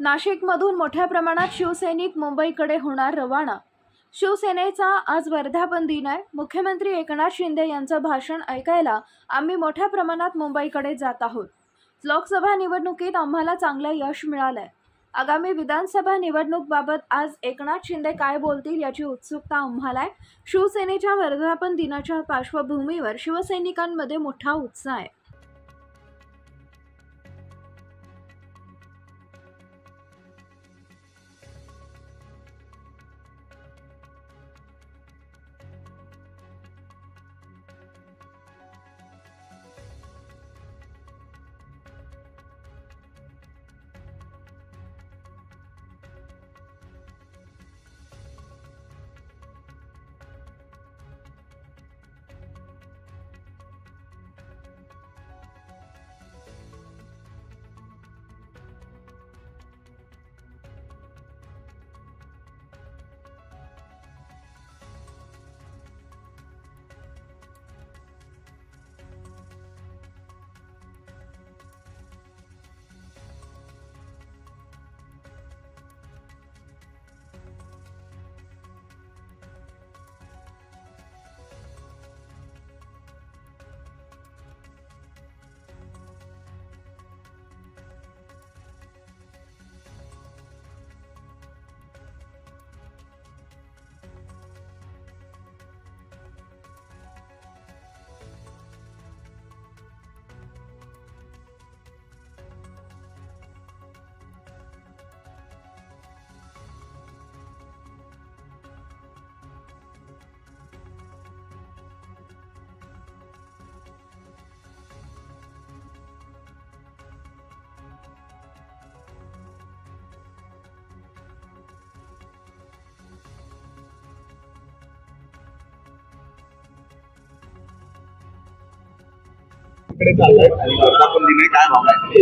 नाशिकमधून मोठ्या प्रमाणात शिवसैनिक मुंबईकडे होणार रवाना. शिवसेनेचा आज वर्धापन दिन आहे. मुख्यमंत्री एकनाथ शिंदे यांचं भाषण ऐकायला आम्ही मोठ्या प्रमाणात मुंबईकडे जात आहोत. लोकसभा निवडणुकीत आम्हाला चांगलं यश मिळालं आहे आगामी विधानसभा निवडणूकबाबत आज एकनाथ शिंदे काय बोलतील याची उत्सुकता आम्हाला आहे. शिवसेनेच्या वर्धापन दिनाच्या पार्श्वभूमीवर शिवसैनिकांमध्ये मोठा उत्साह आहे.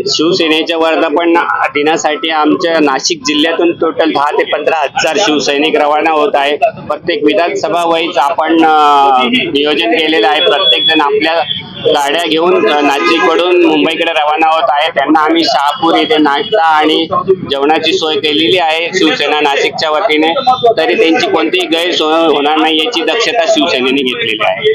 शिवसेनेच्या वर्धापन दिनासाठी आमच्या नाशिक जिल्ह्यातून टोटल दहा ते पंधरा हजार शिवसैनिक रवाना होत आहे. प्रत्येक विधानसभा वाईज आपण नियोजन केलेलं आहे. प्रत्येक जण आपल्या गाड्या घेऊन नाशिककडून मुंबईकडे रवाना होत आहे. त्यांना आम्ही शहापूर इथे नाश्ता आणि जेवणाची सोय केलेली आहे शिवसेना नाशिकच्या वतीने. तरी त्यांची कोणतीही गैरसोय होणार नाही याची दक्षता शिवसेनेने घेतलेली आहे.